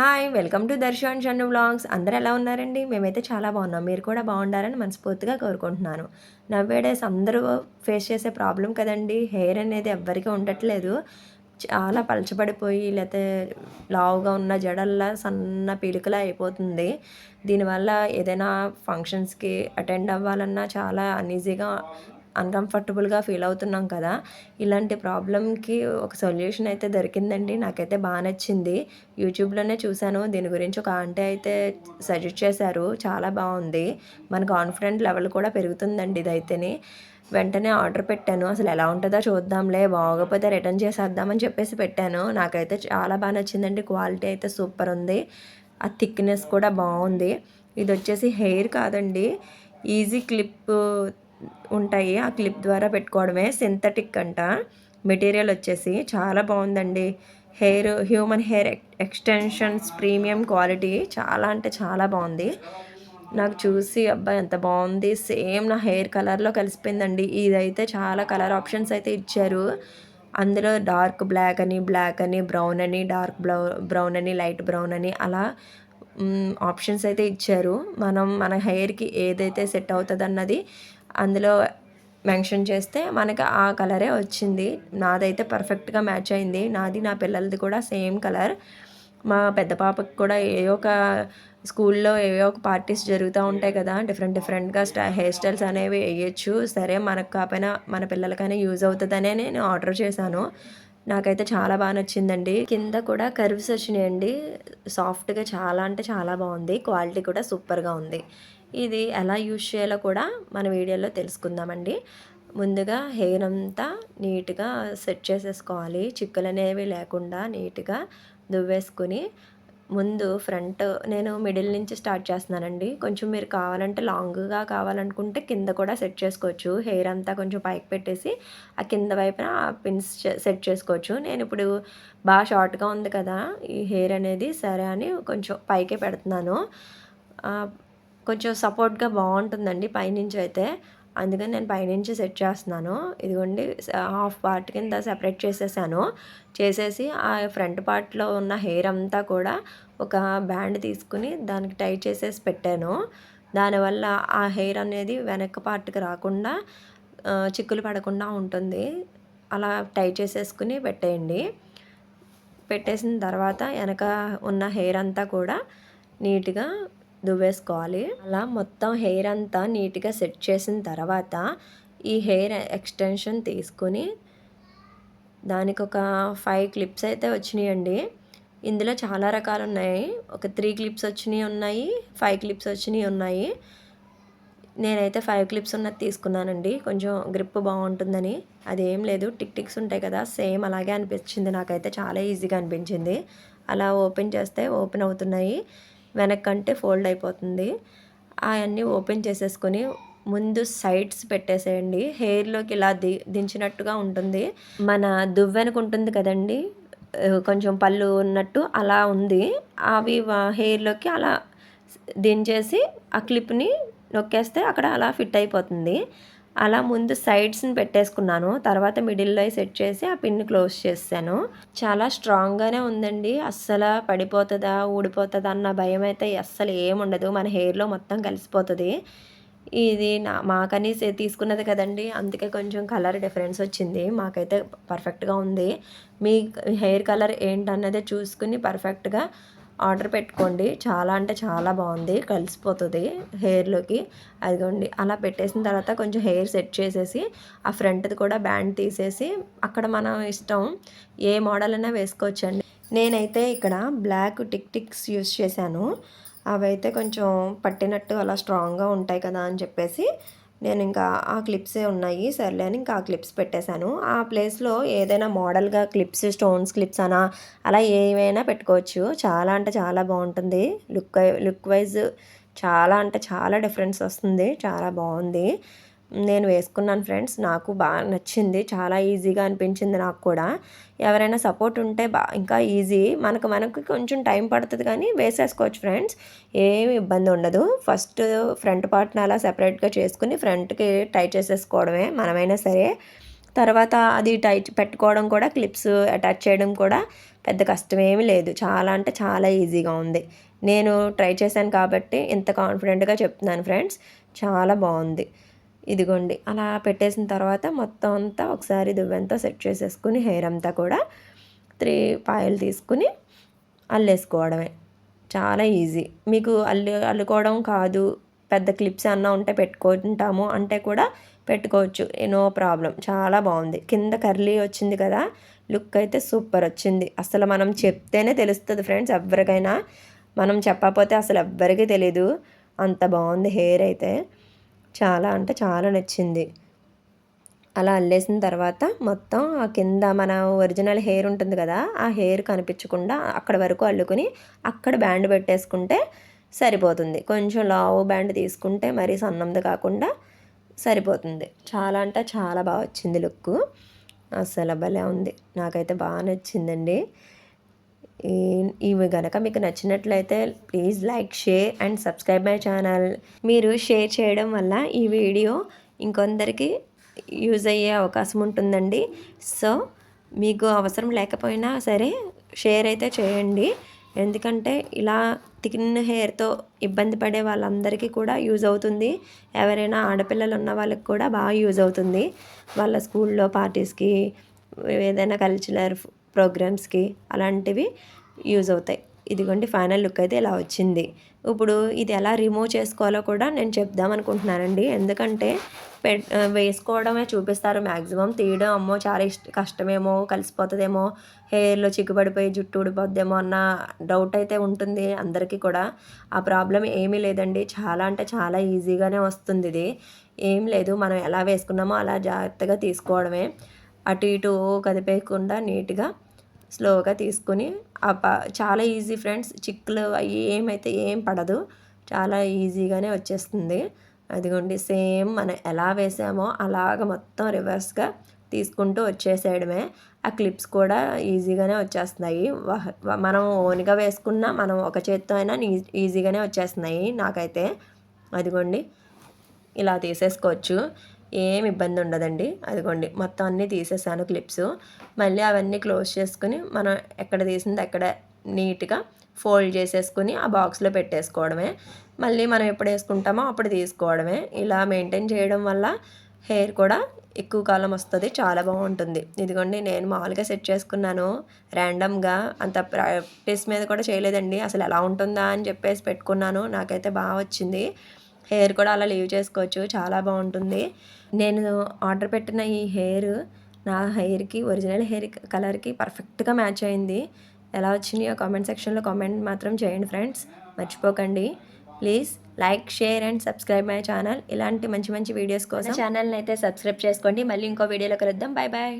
Hi welcome to Darshan Channu vlogs. అందరు ఎలా ఉన్నారండి? మేమైతే చాలా బాగున్నాం. మీరు కూడా బాగుండాలని మనస్ఫూర్తిగా కోరుకుంటున్నాను. నవ్వేడేస్ అందరూ ఫేస్ చేసే ప్రాబ్లం కదండి. హెయిర్ అనేది ఎవ్వరికీ ఉండట్లేదు. చాలా పలచబడిపోయి లేకపోతే లావుగా ఉన్న జడల్లా సన్న పీలికలా అయిపోతుంది. దీనివల్ల ఏదైనా ఫంక్షన్స్కి అటెండ్ అవ్వాలన్నా చాలా అన్ఈజీగా అన్కంఫర్టబుల్గా ఫీల్ అవుతున్నాం కదా. ఇలాంటి ప్రాబ్లంకి ఒక సొల్యూషన్ అయితే దొరికిందండి. నాకైతే బాగా నచ్చింది. యూట్యూబ్లోనే చూశాను. దీని గురించి ఒక ఆంటీ అయితే సజెస్ట్ చేశారు. చాలా బాగుంది. మన కాన్ఫిడెంట్ లెవెల్ కూడా పెరుగుతుందండి ఇదైతేనే. వెంటనే ఆర్డర్ పెట్టాను. అసలు ఎలా ఉంటుందో చూద్దాంలే. బాగోపోతే రిటర్న్ చేసేద్దామని చెప్పేసి పెట్టాను. నాకైతే చాలా బాగా నచ్చిందండి. క్వాలిటీ అయితే సూపర్ ఉంది. ఆ థిక్నెస్ కూడా బాగుంది. ఇది వచ్చేసి హెయిర్ కాదండి. ఈజీ క్లిప్ ఉంటాయి. ఆ క్లిప్ ద్వారా పెట్టుకోవడమే సింథటిక్ అంట. మెటీరియల్ వచ్చేసి చాలా బాగుందండి. Hair human hair extensions premium quality చాలా అంటే చాలా బాగుంది. నాకు చూసి అబ్బాయి ఎంత బాగుంది. సేమ్ నా హెయిర్ కలర్లో కలిసిపోయిందండి. ఇదైతే చాలా కలర్ ఆప్షన్స్ అయితే ఇచ్చారు. అందులో డార్క్ బ్లాక్ అని బ్లాక్ అని బ్రౌన్ అని డార్క్ బ్రౌ బ్రౌన్ అని లైట్ బ్రౌన్ అని అలా ఆప్షన్స్ అయితే ఇచ్చారు. మనం మన హెయిర్కి ఏదైతే సెట్ అవుతుంది అన్నది అందులో మెన్షన్ చేస్తే మనకి ఆ కలరే వచ్చింది. నాదైతే పర్ఫెక్ట్గా మ్యాచ్ అయింది. నాది నా పిల్లలది కూడా సేమ్ కలర్. మా పెద్ద పాపకి కూడా ఏ ఒక స్కూల్లో ఏవో ఒక పార్టీస్ జరుగుతూ ఉంటాయి కదా డిఫరెంట్ డిఫరెంట్గా స్టై హెయిర్ స్టైల్స్ అనేవి వేయచ్చు. సరే మనకు కాకపోయినా మన పిల్లలకైనా యూజ్ అవుతుందనే నేను ఆర్డర్ చేశాను. నాకైతే చాలా బాగా నచ్చిందండి. కింద కూడా కర్వ్స్ వచ్చినాయండి. సాఫ్ట్గా చాలా అంటే చాలా బాగుంది. క్వాలిటీ కూడా సూపర్గా ఉంది. ఇది ఎలా యూజ్ చేయాలో కూడా మన వీడియోలో తెలుసుకుందామండి. ముందుగా హెయిర్ అంతా నీట్గా సెట్ చేసేసుకోవాలి. చిక్కులు అనేవి లేకుండా నీట్గా దువ్వేసుకుని ముందు ఫ్రంట్ నేను మిడిల్ నుంచి స్టార్ట్ చేస్తున్నానండి. కొంచెం మీరు కావాలంటే లాంగ్గా కావాలనుకుంటే కింద కూడా సెట్ చేసుకోవచ్చు. హెయిర్ అంతా కొంచెం పైకి పెట్టేసి ఆ కింద వైపున పిన్స్ సెట్ చేసుకోవచ్చు. నేను ఇప్పుడు బాగా షార్ట్గా ఉంది కదా ఈ హెయిర్ అనేది సరే అని కొంచెం పైకే పెడుతున్నాను. కొంచెం సపోర్ట్గా బాగుంటుందండి పైనుంచి అయితే. అందుకని నేను పైనుంచి సెట్ చేస్తున్నాను. ఇదిగోండి హాఫ్ పార్ట్ కింద సెపరేట్ చేసేసాను. చేసేసి ఆ ఫ్రంట్ పార్ట్లో ఉన్న హెయిర్ అంతా కూడా ఒక బ్యాండ్ తీసుకుని దానికి టై చేసేసి పెట్టాను. దానివల్ల ఆ హెయిర్ అనేది వెనక పార్ట్కి రాకుండా చిక్కులు పడకుండా ఉంటుంది. అలా టై చేసేసుకుని పెట్టేయండి. పెట్టేసిన తర్వాత వెనక ఉన్న హెయిర్ అంతా కూడా నీట్గా దువ్వేసుకోవాలి. అలా మొత్తం హెయిర్ అంతా నీట్గా సెట్ చేసిన తర్వాత ఈ హెయిర్ ఎక్స్టెన్షన్ తీసుకుని దానికి ఒక ఫైవ్ క్లిప్స్ అయితే వచ్చినాయండి. ఇందులో చాలా రకాలు ఉన్నాయి. ఒక త్రీ క్లిప్స్ వచ్చినాయి ఉన్నాయి ఫైవ్ క్లిప్స్ వచ్చినాయి ఉన్నాయి. నేనైతే ఫైవ్ క్లిప్స్ ఉన్నది తీసుకున్నానండి. కొంచెం గ్రిప్ బాగుంటుందని. అదేం లేదు టిక్ టిక్స్ ఉంటాయి కదా సేమ్ అలాగే అనిపించింది. నాకైతే చాలా ఈజీగా అనిపించింది. అలా ఓపెన్ చేస్తే ఓపెన్ అవుతున్నాయి. వెనక్కంటే ఫోల్డ్ అయిపోతుంది. అవన్నీ ఓపెన్ చేసేసుకొని ముందు సైడ్స్ పెట్టేసేయండి. హెయిర్లోకి ఇలా ది దించినట్టుగా ఉంటుంది. మన దువ్వెనకు ఉంటుంది కదండి. కొంచెం పళ్ళు ఉన్నట్టు అలా ఉంది. అవి హెయిర్లోకి అలా దించేసి ఆ క్లిప్ని నొక్కేస్తే అక్కడ అలా ఫిట్ అయిపోతుంది. అలా ముందు సైడ్స్ని పెట్టేసుకున్నాను. తర్వాత మిడిల్లో సెట్ చేసి ఆ పిన్ క్లోజ్ చేశాను. చాలా స్ట్రాంగ్గానే ఉందండి. అస్సలు పడిపోతుందా ఊడిపోతుందా అన్న భయం అయితే అస్సలు ఏముండదు మన హెయిర్లో మొత్తం కలిసిపోతుంది. ఇది నా మాకని తీసుకున్నది కదండి. అందుకే కొంచెం కలర్ డిఫరెన్స్ వచ్చింది. మాకైతే పర్ఫెక్ట్గా ఉంది. మీ హెయిర్ కలర్ ఏంటన్నదే చూసుకుని పర్ఫెక్ట్గా ఆర్డర్ పెట్టుకోండి. చాలా అంటే చాలా బాగుంది. కలిసిపోతుంది హెయిర్లోకి. అదిగోండి అలా పెట్టేసిన తర్వాత కొంచెం హెయిర్ సెట్ చేసేసి ఆ ఫ్రంట్ది కూడా బ్యాండ్ తీసేసి అక్కడ మనం ఇష్టం ఏ మోడల్ అయినా వేసుకోవచ్చండి. నేనైతే ఇక్కడ బ్లాక్ టిక్ టిక్స్ యూస్ చేశాను. అవైతే కొంచెం పట్టినట్టు అలా స్ట్రాంగ్గా ఉంటాయి కదా అని చెప్పేసి నేను ఇంకా ఆ క్లిప్సే ఉన్నాయి సర్లే అని ఇంకా ఆ క్లిప్స్ పెట్టేశాను. ఆ ప్లేస్లో ఏదైనా మోడల్గా క్లిప్స్ స్టోన్స్ క్లిప్స్ అనా అలా ఏమైనా పెట్టుకోవచ్చు. చాలా అంటే చాలా బాగుంటుంది. లుక్ లుక్ వైజ్ చాలా అంటే చాలా డిఫరెన్స్ వస్తుంది. చాలా బాగుంది. నేను వేసుకున్నాను ఫ్రెండ్స్. నాకు బాగా నచ్చింది. చాలా ఈజీగా అనిపించింది నాకు కూడా. ఎవరైనా సపోర్ట్ ఉంటే బా ఇంకా ఈజీ. మనకు మనకు కొంచెం టైం పడుతుంది కానీ వేసేసుకోవచ్చు ఫ్రెండ్స్. ఏమి ఇబ్బంది ఉండదు. ఫస్ట్ ఫ్రంట్ పార్ట్ని అలా సెపరేట్గా చేసుకుని ఫ్రంట్కి టై చేసేసుకోవడమే మనమైనా సరే. తర్వాత అది టై పెట్టుకోవడం కూడా క్లిప్స్ అటాచ్ చేయడం కూడా పెద్ద కష్టమేమీ లేదు. చాలా అంటే చాలా ఈజీగా ఉంది. నేను ట్రై చేశాను కాబట్టి ఇంత కాన్ఫిడెంట్గా చెప్తున్నాను ఫ్రెండ్స్. చాలా బాగుంది. ఇదిగోండి. అలా పెట్టేసిన తర్వాత మొత్తం అంతా ఒకసారి దువ్వెంతో సెట్ చేసేసుకుని హెయిర్ అంతా కూడా త్రీ పాయలు తీసుకుని అల్లేసుకోవడమే. చాలా ఈజీ. మీకు అల్లు అల్లుకోవడం కాదు. పెద్ద క్లిప్స్ అన్న ఉంటే పెట్టుకుంటాము అంటే కూడా పెట్టుకోవచ్చు. No problem. చాలా బాగుంది. కింద కర్లీ వచ్చింది కదా లుక్ అయితే సూపర్ వచ్చింది. అసలు మనం చెప్తేనే తెలుస్తుంది ఫ్రెండ్స్. ఎవరికైనా మనం చెప్పకపోతే అసలు ఎవ్వరికీ తెలీదు. అంత బాగుంది హెయిర్ అయితే. చాలా అంటే చాలా నచ్చింది. అలా అల్లేసిన తర్వాత మొత్తం ఆ కింద మన ఒరిజినల్ హెయిర్ ఉంటుంది కదా ఆ హెయిర్ కనిపించకుండా అక్కడ వరకు అల్లుకుని అక్కడ బ్యాండ్ పెట్టేసుకుంటే సరిపోతుంది. కొంచెం లావు బ్యాండ్ తీసుకుంటే మరీ సన్నంది కాకుండా సరిపోతుంది. చాలా అంటే చాలా బాగా వచ్చింది లుక్ అసలు భలే ఉంది. నాకైతే బాగా నచ్చిందండి. ఇవి కనుక మీకు నచ్చినట్లయితే please like share and subscribe my channel మీరు షేర్ చేయడం వల్ల ఈ వీడియో ఇంకొందరికి యూజ్ అయ్యే అవకాశం ఉంటుందండి. సో మీకు అవసరం లేకపోయినా సరే షేర్ అయితే చేయండి. ఎందుకంటే ఇలా థిన్ హెయిర్తో ఇబ్బంది పడే వాళ్ళందరికీ కూడా యూజ్ అవుతుంది. ఎవరైనా ఆడపిల్లలు ఉన్న వాళ్ళకి కూడా బాగా యూజ్ అవుతుంది. వాళ్ళ స్కూల్లో పార్టీస్కి ఏదైనా కల్చరల్ ప్రోగ్రామ్స్కి అలాంటివి యూజ్ అవుతాయి. ఇదిగోండి ఫైనల్ లుక్ అయితే ఇలా వచ్చింది. ఇప్పుడు ఇది ఎలా రిమూవ్ చేసుకోవాలో కూడా నేను చెప్దాం అనుకుంటున్నానండి. ఎందుకంటే పె వేసుకోవడమే చూపిస్తారు మ్యాక్సిమం తీయడం అమ్మో చాలా ఇష్ట కష్టమేమో కలిసిపోతుందేమో హెయిర్లో చిక్కుపడిపోయి జుట్టు ఊడిపోద్దేమో అన్న డౌట్ అయితే ఉంటుంది అందరికీ కూడా. ఆ ప్రాబ్లం ఏమీ లేదండి. చాలా అంటే చాలా ఈజీగానే వస్తుంది ఇది. ఏం లేదు మనం ఎలా వేసుకున్నామో అలా జాగ్రత్తగా తీసుకోవడమే. అటు ఇటు కదిపేయకుండా నీట్గా స్లోగా తీసుకుని ఆ ప చాలా ఈజీ ఫ్రెండ్స్. చిక్కులు అవి ఏమైతే ఏం పడదు. చాలా ఈజీగానే వచ్చేస్తుంది. అదిగోండి సేమ్ మనం ఎలా వేసామో అలాగ మొత్తం రివర్స్గా తీసుకుంటూ వచ్చేసేయడమే. ఆ క్లిప్స్ కూడా ఈజీగానే వచ్చేస్తున్నాయి. మనం ఓన్గా వేసుకున్నా మనం ఒక చేత్తో అయినా ఈజీగానే వచ్చేస్తున్నాయి నాకైతే. అదిగోండి ఇలా తీసేసుకోవచ్చు. ఏం ఇబ్బంది ఉండదండి. అదిగోండి మొత్తం అన్నీ తీసేసాను క్లిప్స్. మళ్ళీ అవన్నీ క్లోజ్ చేసుకుని మనం ఎక్కడ తీసింది అక్కడ నీట్గా ఫోల్డ్ చేసేసుకుని ఆ బాక్స్లో పెట్టేసుకోవడమే. మళ్ళీ మనం ఎప్పుడు వేసుకుంటామో అప్పుడు తీసుకోవడమే. ఇలా మెయింటైన్ చేయడం వల్ల హెయిర్ కూడా ఎక్కువ కాలం వస్తుంది చాలా బాగుంటుంది. ఇదిగోండి నేను మామూలుగా సెట్ చేసుకున్నాను. ర్యాండమ్గా అంత ప్రాక్టీస్ మీద కూడా చేయలేదండి. అసలు ఎలా ఉంటుందా అని చెప్పేసి పెట్టుకున్నాను. నాకైతే బాగా వచ్చింది. హెయిర్ కూడా అలా లీవ్ చేసుకోవచ్చు. చాలా బాగుంటుంది. నేను ఆర్డర్ పెట్టిన ఈ హెయిర్ నా హెయిర్కి ఒరిజినల్ హెయిర్ కలర్కి పర్ఫెక్ట్గా మ్యాచ్ అయింది. ఎలా వచ్చినాయో కామెంట్ సెక్షన్లో కామెంట్ మాత్రం చేయండి ఫ్రెండ్స్ మర్చిపోకండి. Please like share and subscribe my channel ఇలాంటి మంచి మంచి వీడియోస్ కోసం ఛానల్ని అయితే సబ్స్క్రైబ్ చేసుకోండి. మళ్ళీ ఇంకో వీడియోలో కలుద్దాం. Bye bye